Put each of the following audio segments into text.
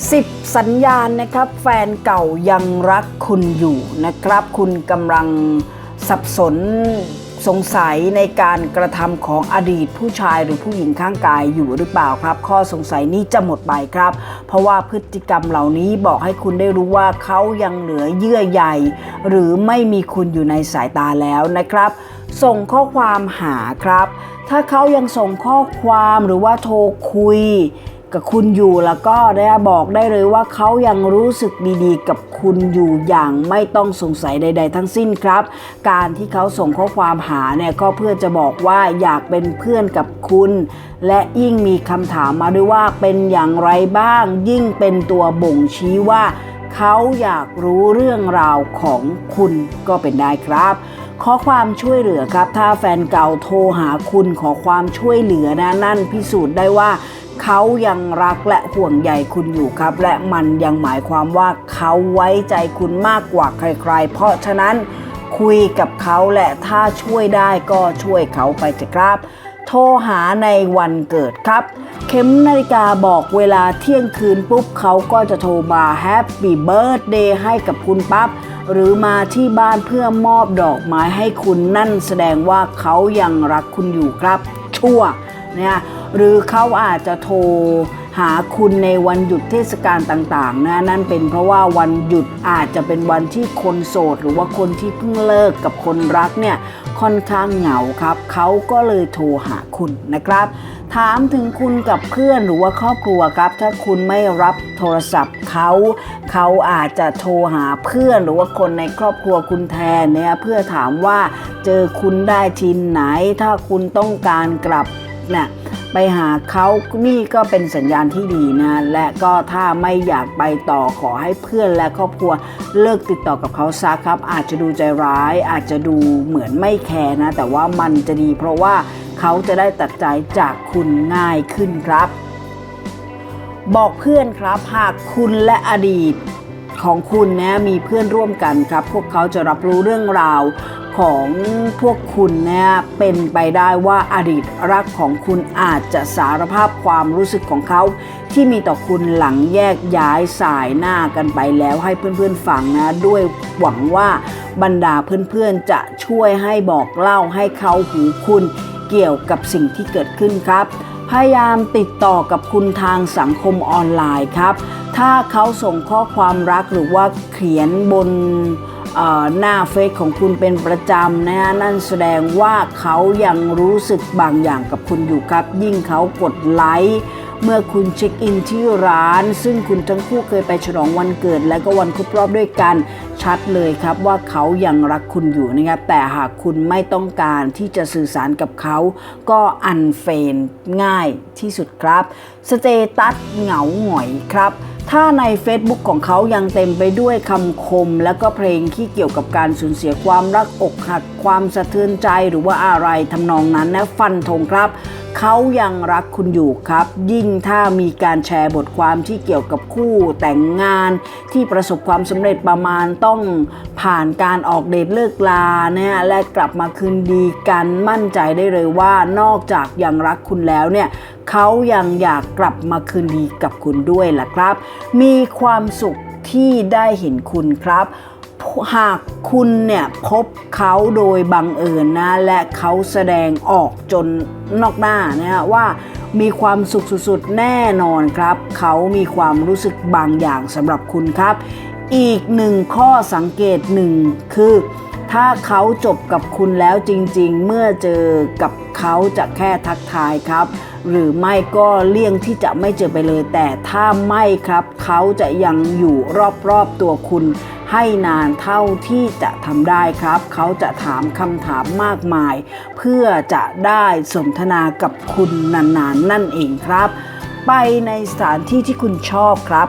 10 สัญญาณนะครับ แฟนเก่ายังรักคุณอยู่นะครับ คุณกำลังสับสนสงสัยในการกระทำของอดีตผู้ชายหรือผู้หญิงข้างกายอยู่หรือเปล่าครับ ข้อสงสัยนี้จะหมดไปครับ เพราะว่าพฤติกรรมเหล่านี้บอกให้คุณได้รู้ว่าเขายังเหลือเยื่อใยหรือไม่มีคุณอยู่ในสายตาแล้วนะครับ ส่งข้อความหาครับ ถ้าเขายังส่งข้อความหรือว่าโทรคุย กับคุณอยู่แล้วก็ได้บอกได้เลยว่าเขายังรู้สึกดีๆ กับคุณอยู่อย่างไม่ต้องสงสัยใด ๆ ทั้งสิ้นครับ การที่เขาส่งข้อความหาเนี่ยก็เพื่อจะบอกว่าอยากเป็นเพื่อนกับคุณ และยิ่งมีคำถามมาด้วยว่าเป็นอย่างไรบ้าง ยิ่งเป็นตัวบ่งชี้ว่าเขาอยากรู้เรื่องราวของคุณก็เป็นได้ครับขอความช่วยเหลือครับ ถ้าแฟนเก่าโทรหาคุณขอความช่วยเหลือนะนั่นพิสูจน์ได้ว่า เขายังรักและห่วงใยคุณอยู่ครับ และมันยังหมายความว่าเขาไว้ใจคุณมากกว่าใคร ๆ เพราะฉะนั้นคุยกับเขาและถ้าช่วยได้ก็ช่วยเขาไปเถอะครับ โทรหาในวันเกิดครับ เข็มนาฬิกาบอกเวลาเที่ยงคืนปุ๊บเขาก็จะโทรมาแฮปปี้เบิร์ a เดย์ให้กับคุณปั๊บหรือมาที่บ้านเพื่อมอบดอกไม้ให้คุณนั่นแสดงว่าเขายังรักคุณอยู่ครับ ชั่ว นี่ยหรือเขาอาจจะโทรหาคุณในวันหยุดเทศกาลต่างๆนะนั่นเป็นเพราะว่าวันหยุดอาจจะเป็นวันที่คนโสด หรือว่าคนที่เพิ่งเลิกกับคนรักเนี่ยค่อนข้างเหงาครับ เขาก็เลยโทรหาคุณนะครับ ถามถึงคุณกับเพื่อนหรือว่าครอบครัวครับ ถ้าคุณไม่รับโทรศัพท์เขา เขาอาจจะโทรหาเพื่อนหรือว่าคนในครอบครัวคุณแทนเนี่ยเพื่อถามว่าเจอคุณได้ทีไหน ถ้าคุณต้องการกลับ นี่ยไปหาเขานี่ก็เป็นสัญญาณที่ดีนะ และก็ถ้าไม่อยากไปต่อขอให้เพื่อนและครอบครัวเลิกติดต่อกับเขาซะครับ อาจจะดูใจร้าย อาจจะดูเหมือนไม่แคร์นะ แต่ว่ามันจะดีเพราะว่าเขาจะได้ตัดใจจากคุณง่ายขึ้นครับ บอกเพื่อนครับหากคุณและอดีตของคุณนะมีเพื่อนร่วมกันครับ พวกเขาจะรับรู้เรื่องราว ของพวกคุณเนี่ยเป็นไปได้ว่าอดีตรักของคุณอาจจะสารภาพความรู้สึกของเขา ที่มีต่อคุณหลังแยกย้ายสายหน้ากันไปแล้วให้เพื่อนๆฟังนะด้วยหวังว่าบรรดาเพื่อนๆจะช่วยให้บอกเล่าให้เขาหูคุณเกี่ยวกับสิ่งที่เกิดขึ้นครับ พยายามติดต่อกับคุณทางสังคมออนไลน์ครับ ถ้าเขาส่งข้อความรักหรือว่าเขียนบน หน้าเฟซของคุณเป็นประจำนะฮะนั่นแสดงว่าเขายังรู้สึกบางอย่างกับคุณอยู่ครับ ยิ่งเขากดไลค์เมื่อคุณเช็คอินที่ร้าน ซึ่งคุณทั้งคู่เคยไปฉลองวันเกิด และก็วันครบรอบด้วยกัน ชัดเลยครับว่าเขายังรักคุณอยู่นะครับแต่หากคุณไม่ต้องการที่จะสื่อสารกับเขา ก็อันเฟนง่ายที่สุดครับ สเตตัสเหงาหงอยครับ ถ้าใน Facebook ของเขายังเต็มไปด้วยคำคม และก็เพลงที่เกี่ยวกับการสูญเสียความรักอกหัก ความสะเทือนใจหรือว่าอะไรทำนองนั้นนะฟันธงครับ เขายังรักคุณอยู่ครับ ยิ่งถ้ามีการแชร์บทความที่เกี่ยวกับคู่แต่งงาน ที่ประสบความสำเร็จประมาณต้องผ่านการออกเดทเลิกลาเนี่ยและกลับมาคืนดีกันมั่นใจได้เลยว่านอกจากยังรักคุณแล้วเนี่ย เขายังอยากกลับมาคืนดีกับคุณด้วยล่ะครับ มีความสุขที่ได้เห็นคุณครับหากคุณเนี่ยพบเขาโดยบังเอิญนะ และเขาแสดงออกจนนอกหน้านะฮะว่ามีความสุขสุดๆ แน่นอนครับ เขามีความรู้สึกบางอย่างสำหรับคุณครับ อีกหนึ่งข้อสังเกตหนึ่งคือ ถ้าเขาจบกับคุณแล้วจริงๆ เมื่อเจอกับเขาจะแค่ทักทายครับ หรือไม่ก็เลี่ยงที่จะไม่เจอไปเลย แต่ถ้าไม่ครับ เขาจะยังอยู่รอบๆตัวคุณ ให้นานเท่าที่จะทำได้ครับ เขาจะถามคำถามมากมาย เพื่อจะได้สนทนากับคุณนานๆนนั่นเองครับ ไปในสถานที่ที่คุณชอบครับ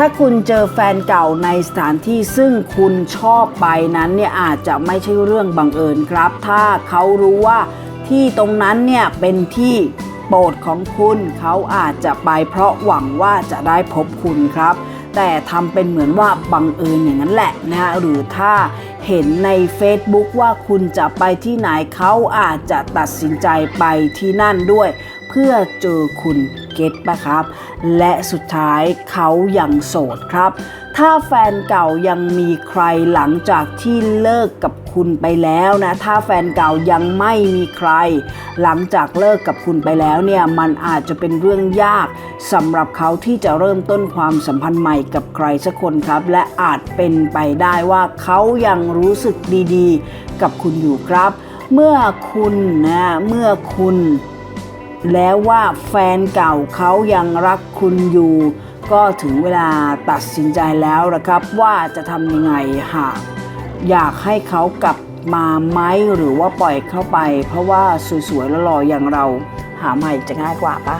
ถ้าคุณเจอแฟนเก่าในสถานที่ซึ่งคุณชอบไปนั้นเนี่ยอาจจะไม่ใช่เรื่องบังเอิญครับ ถ้าเขารู้ว่าที่ตรงนั้นเนี่ยเป็นที่โปรดของคุณเขาอาจจะไปเพราะหวังว่าจะได้พบคุณครับ แต่ทำเป็นเหมือนว่าบังเอิญอย่างนั้นแหละนะฮะหรือถ้าเห็นใน Facebook ว่าคุณจะไปที่ไหนเขาอาจจะตัดสินใจไปที่นั่นด้วย เพื่อเจอคุณ เก็ตปะครับ และสุดท้ายเขายังโสดครับ ถ้าแฟนเก่ายังมีใครหลังจากที่เลิกกับคุณไปแล้วนะ ถ้าแฟนเก่ายังไม่มีใคร หลังจากเลิกกับคุณไปแล้วเนี่ย มันอาจจะเป็นเรื่องยากสำหรับเขาที่จะเริ่มต้นความสัมพันธ์ใหม่กับใครสักคนครับ และอาจเป็นไปได้ว่าเขายังรู้สึกดีๆ กับคุณอยู่ครับ เมื่อคุณนะ เมื่อคุณ แล้วว่าแฟนเก่าเขายังรักคุณอยู่ ก็ถึงเวลาตัดสินใจแล้วนะครับ ว่าจะทำยังไงหากอยากให้เขากลับมาไหมหรือว่าปล่อยเข้าไป เพราะว่าสวยๆแล้วหล่ออย่างเราหาใหม่จะง่ายกว่าปะ